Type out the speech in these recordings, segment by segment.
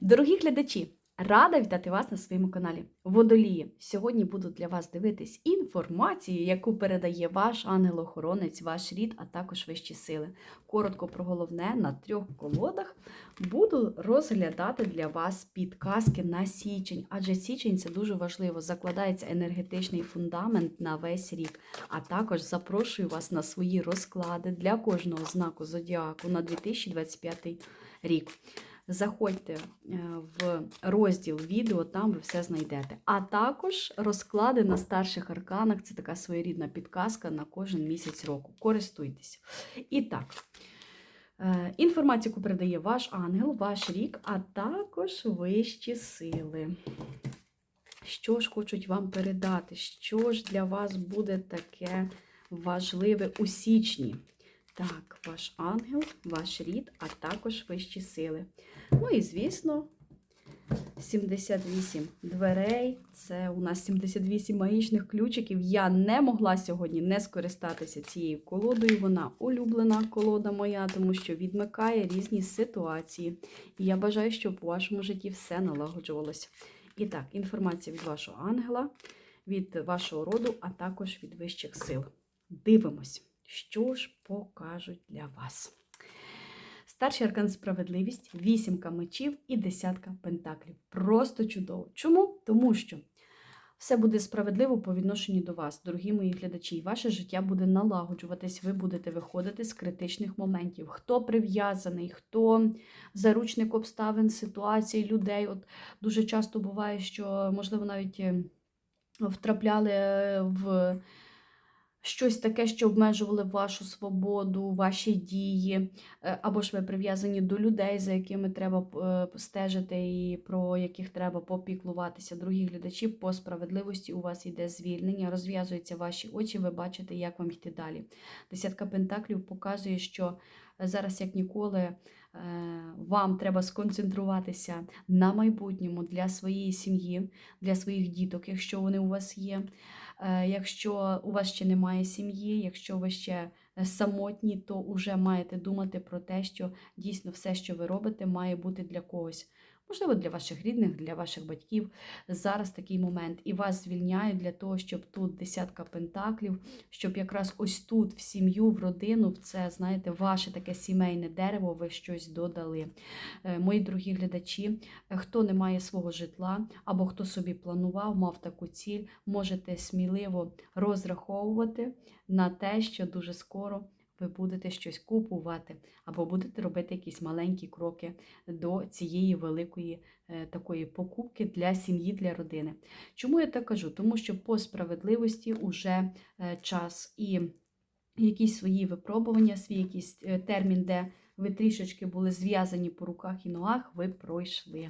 Дорогі глядачі, рада вітати вас на своєму каналі Водолії. Сьогодні буду для вас дивитись інформацію, яку передає ваш ангел-охоронець, ваш рід, а також вищі сили. Коротко про головне на трьох колодах буду розглядати для вас підказки на січень, адже січень це дуже важливо. Закладається енергетичний фундамент на весь рік. А також запрошую вас на свої розклади для кожного знаку зодіаку на 2025 рік. Заходьте е, в розділ відео, там ви все знайдете. А також розклади на старших арканах це така своєрідна підказка на кожен місяць року. Користуйтесь. І так, е, інформацію, яку передає ваш ангел, ваш рік, а також вищі сили. Що ж хочуть вам передати? Що ж для вас буде таке важливе у січні? Так, ваш ангел, ваш рід, а також вищі сили. Ну і, звісно, 78 дверей. Це у нас 78 магічних ключиків. Я не могла сьогодні не скористатися цією колодою. Вона улюблена колода моя, тому що відмикає різні ситуації. І я бажаю, щоб у вашому житті все налагоджувалося. І так, інформація від вашого ангела, від вашого роду, а також від вищих сил. Дивимось, що ж покажуть для вас. Старший аркан справедливість, вісімка мечів і десятка пентаклів. Просто чудово. Чому? Тому що все буде справедливо по відношенню до вас, дорогі мої глядачі. Ваше життя буде налагоджуватись, ви будете виходити з критичних моментів. Хто прив'язаний, хто заручник обставин, ситуацій, людей. От дуже часто буває, що, можливо, навіть е, втрапляли в щось таке, що обмежували вашу свободу, ваші дії, е, або ж ви прив'язані до людей, за якими треба е, стежити і про яких треба попіклуватися. Другі глядачі по справедливості у вас йде звільнення, розв'язуються ваші очі, ви бачите, як вам йти далі. Десятка пентаклів показує, що зараз, як ніколи, е, вам треба сконцентруватися на майбутньому для своєї сім'ї, для своїх діток, якщо вони у вас є. Е, якщо у вас ще немає сім'ї, якщо ви ще е, самотні, то вже маєте думати про те, що дійсно все, що ви робите, має бути для когось. Можливо, для ваших рідних, для ваших батьків. Зараз такий момент. І вас звільняють для того, щоб тут десятка пентаклів, щоб якраз ось тут, в сім'ю, в родину, в це, знаєте, ваше таке сімейне дерево, ви щось додали. Е, мої дорогі глядачі, хто не має свого житла, або хто собі планував, мав таку ціль, можете сміливо розраховувати на те, що дуже скоро ви будете щось купувати, або будете робити якісь маленькі кроки до цієї великої е, такої покупки для сім'ї, для родини. Чому я так кажу? Тому що по справедливості вже е, час і якісь свої випробування, свій якийсь е, термін, де ви трішечки були зв'язані по руках і ногах, ви пройшли.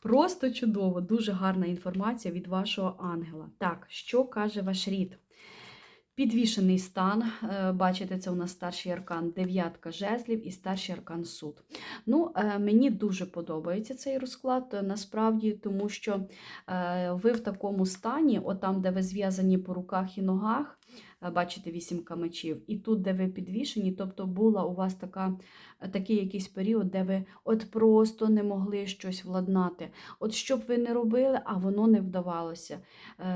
Просто чудово, дуже гарна інформація від вашого ангела. Так, що каже ваш рід? Підвішений стан, е, бачите, це у нас старший аркан дев'ятка жезлів і старший аркан суд. Ну, е, Мені дуже подобається цей розклад, е, насправді, тому що ви в такому стані, отам, де ви зв'язані по руках і ногах, бачите, вісімка мечів, і тут, де ви підвішені, тобто була у вас така, такий якийсь період, де ви от просто не могли щось владнати. От що б ви не робили, а воно не вдавалося.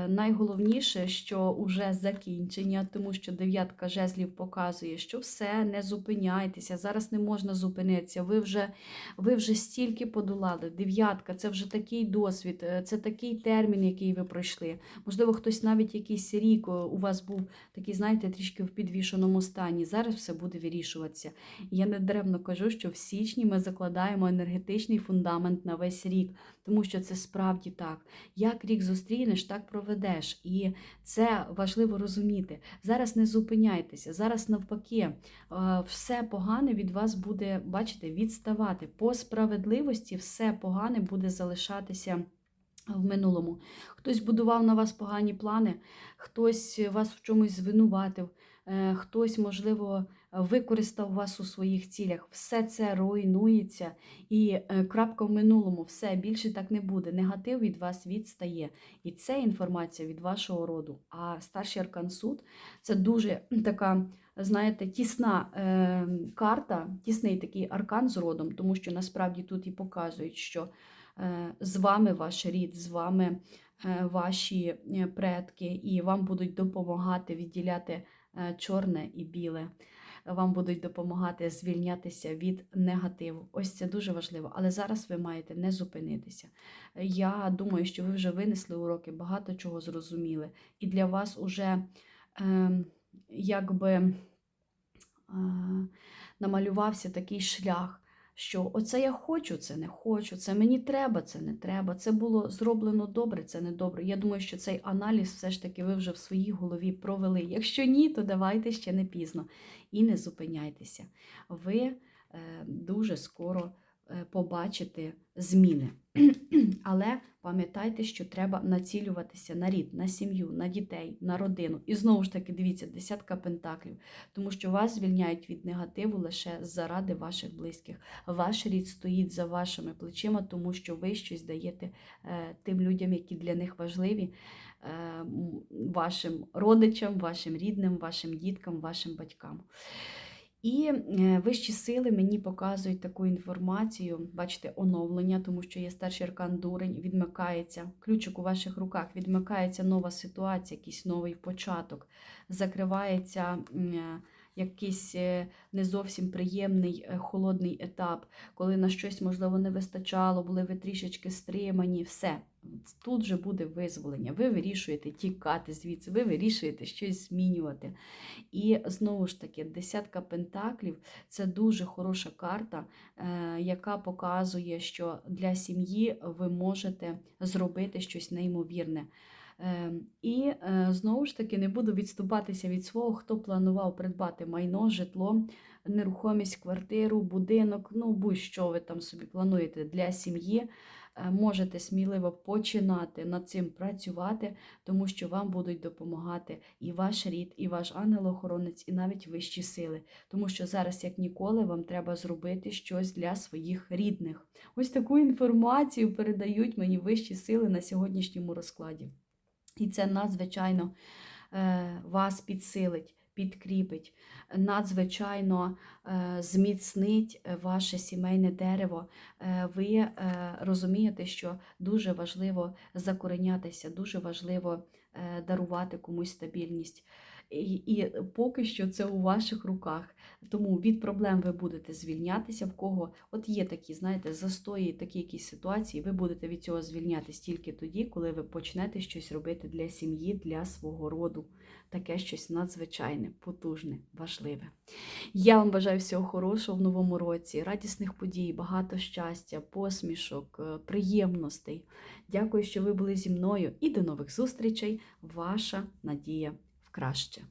Найголовніше, що вже закінчення, тому що дев'ятка жезлів показує, що все, не зупиняйтеся, зараз не можна зупинитися. Ви вже ви вже стільки подолали. Дев'ятка це вже такий досвід, це такий термін, який ви пройшли. Можливо, хтось навіть якийсь рік у вас був такий, знаєте, трішки в підвішеному стані. Зараз все буде вирішуватися. Я не даремно кажу, що в січні ми закладаємо енергетичний фундамент на весь рік, тому що це справді так. Як рік зустрінеш, так проведеш. І це важливо розуміти. Зараз не зупиняйтеся, зараз навпаки, е, все погане від вас буде, бачите, відставати. По справедливості все погане буде залишатися в минулому. Хтось будував на вас погані плани, хтось вас в чомусь звинуватив, е, хтось, можливо, використав вас у своїх цілях. Все це руйнується і е, крапка в минулому, все більше так не буде. Негатив від вас відстає. І це інформація від вашого роду. А старший аркан суд це дуже така знаєте, тісна е, карта, тісний такий аркан з родом, тому що насправді тут і показують, що з вами ваш рід, з вами е, ваші е, предки, і вам будуть допомагати відділяти е, чорне і біле. Вам будуть допомагати звільнятися від негативу. Ось це дуже важливо. Але зараз ви маєте не зупинитися. Я думаю, що ви вже винесли уроки, багато чого зрозуміли. І для вас уже е, якби е, намалювався такий шлях. Що оце я хочу, це не хочу, це мені треба, це не треба. Це було зроблено добре, це не добре. Я думаю, що цей аналіз все ж таки ви вже в своїй голові провели. Якщо ні, то давайте ще не пізно. І не зупиняйтеся. Ви е, дуже скоро е, побачите зміни. Але пам'ятайте, що треба націлюватися на рід, на сім'ю, на дітей, на родину. І знову ж таки, дивіться, десятка пентаклів, тому що вас звільняють від негативу лише заради ваших близьких. Ваш рід стоїть за вашими плечима, тому що ви щось даєте е, тим людям, які для них важливі, е, вашим родичам, вашим рідним, вашим діткам, вашим батькам. І е, вищі сили мені показують таку інформацію, бачите, оновлення, тому що є старший аркан дурень, відмикається, ключик у ваших руках, відмикається нова ситуація, якийсь новий початок, закривається е, якийсь е, не зовсім приємний е, холодний етап, коли на щось, можливо, не вистачало, були ви трішечки стримані, все. Тут же буде визволення. Ви вирішуєте тікати звідси, ви вирішуєте щось змінювати. І знову ж таки, десятка пентаклів це дуже хороша карта, е, яка показує, що для сім'ї ви можете зробити щось неймовірне. Е, І е, знову ж таки не буду відступатися від свого, хто планував придбати майно, житло, нерухомість, квартиру, будинок, ну будь-що ви там собі плануєте для сім'ї. е, Можете сміливо починати над цим працювати, тому що вам будуть допомагати і ваш рід, і ваш ангел-охоронець, і навіть вищі сили. Тому що зараз, як ніколи, вам треба зробити щось для своїх рідних. Ось таку інформацію передають мені вищі сили на сьогоднішньому розкладі. І це надзвичайно е, вас підсилить, підкріпить, надзвичайно е, зміцнить е, ваше сімейне дерево. Ви розумієте, що дуже важливо закоренятися, дуже важливо дарувати комусь стабільність. І, і поки що це у ваших руках. Тому від проблем ви будете звільнятися, в кого от є такі, знаєте, застої, такі якісь ситуації, ви будете від цього звільнятись тільки тоді, коли ви почнете щось робити для сім'ї, для свого роду. Таке щось надзвичайне, потужне, важливе. Я вам бажаю всього хорошого в новому році, радісних подій, багато щастя, посмішок, е, приємностей. Дякую, що ви були зі мною і до нових зустрічей. Ваша Надія краще.